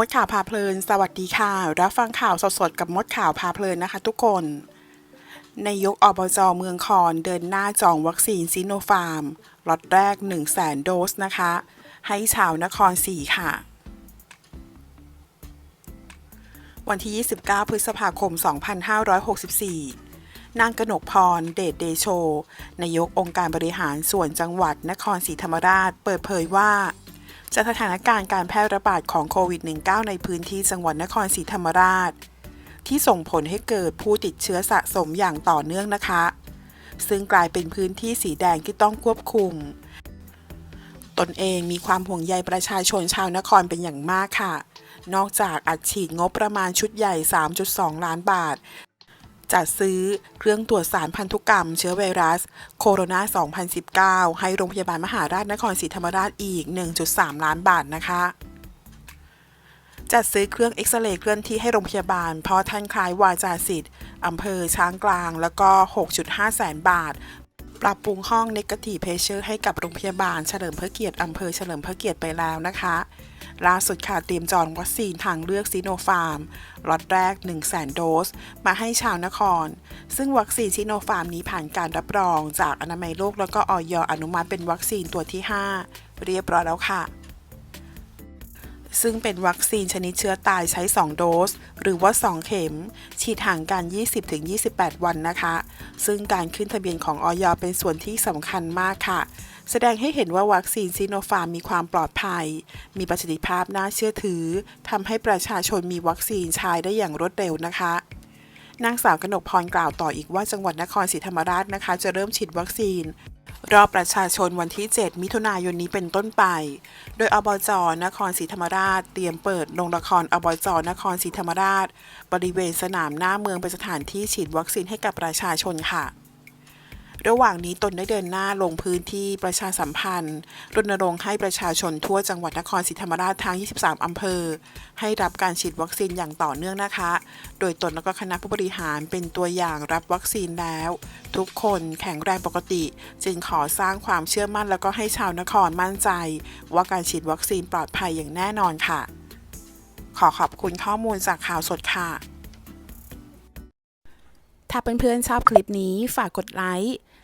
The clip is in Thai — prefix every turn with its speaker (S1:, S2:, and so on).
S1: มดข่าวพาเพลิน สวัสดีค่ะ รับฟังข่าวสดๆ กับมดข่าวพาเพลินนะคะทุกคนนายกอบจเมืองคอนเดินหน้าจองวัคซีนซิโนฟาร์มล็อตแรก 1 0 0 0 0แสนโดสนะคะ ให้ชาวนครศรีค่ะ วันที่ 29 พฤษภาคม 2564 นางกนกพร เดชเดโช นายกองค์การบริหารส่วนจังหวัดนครศรีธรรมราช เปิดเผยว่า จากสถานการณ์การแพร่ระบาดของโควิด -19 ในพื้นที่จังหวัดนครศรีธรรมราช ที่ส่งผลให้เกิดผู้ติดเชื้อสะสมอย่างต่อเนื่องนะคะ ซึ่งกลายเป็นพื้นที่สีแดงที่ต้องควบคุม ตนเองมีความห่วงใยประชาชนชาวนครเป็นอย่างมากค่ะนอกจากอัดฉีดงบประมาณชุดใหญ่ 3.2 ล้านบาท จัดซื้อเครื่องตรวจสารพันธุกรรมเชื้อไวรัส โคโรนา 2019 ให้โรงพยาบาลมหาราชนครศรีธรรมราชอีก 1.3 ล้านบาทนะคะจัดซื้อเครื่องเอ็กซเรย์เคลื่อนที่ให้โรงพยาบาล เพราะท่านคล้ายวาจาสิทธิ์อำเภอช้างกลาง แล้วก็ 6.5 แสนบาท ปรับปรุงห้องเนกาทีเพเชอร์ให้กับโรงพยาบาลเฉลิมพระเกียรติอำเภอเฉลิมพระเกียรติไปแล้วนะคะล่าสุดค่ะเตรียมจองวัคซีนทางเลือกซีโนฟาร์มล็อตแรก 1 0 0 0 0แโดส มาให้ชาวนคร ซึ่งวัคซีนซีโนฟาร์มนี้ผ่านการรับรองจากอนามัยโลกแล้วก็ออยอนุมัติเป็นวัคซีนตัวที่ 5 เรียบร้อยแล้วค่ะ ซึ่งเป็นวัคซีนชนิดเชื้อตายใช้ 2 โดส หรือว่า 2 เข็ม ฉีดห่างกัน 20-28 วันนะคะ ซึ่งการขึ้นทะเบียนของออยเป็นส่วนที่สำคัญมากค่ะ แสดงให้เห็นว่าวัคซีนซีโนฟาร์มมีความปลอดภัย มีประสิทธิภาพน่าเชื่อถือทำให้ประชาชนมีวัคซีนใช้ได้อย่างรวดเร็วนะคะ นางสาวกนกพรกล่าวต่ออีกว่าจังหวัดนครศรีธรรมราชนะคะ จะเริ่มฉีดวัคซีน รอบประชาชนวันที่ 7 มิถุนายนนี้เป็นต้นไป โดยอบจนครศรีธรรมราช เตรียมเปิดโรงละครอบจนครศรีธรรมราช บริเวณสนามหน้าเมืองเป็นสถานที่ฉีดวัคซีนให้กับประชาชนค่ะ ระหว่างนี้ตนได้เดินหน้าลงพื้นที่ประชาสัมพันธ์ รณรงค์ให้ประชาชนทั่วจังหวัดนครศรีธรรมราชทั้ง 23 อำเภอ ให้รับการฉีดวัคซีนอย่างต่อเนื่องนะคะ โดยตนและก็คณะผู้บริหารเป็นตัวอย่างรับวัคซีนแล้ว ทุกคนแข็งแรงปกติ จึงขอสร้างความเชื่อมั่นแล้วก็ให้ชาวนครมั่นใจ ว่าการฉีดวัคซีนปลอดภัยอย่างแน่นอนค่ะ ขอขอบคุณข้อมูลจากข่าวสดค่ะถ้าเพื่อนๆชอบคลิปนี้ฝากกดไลค์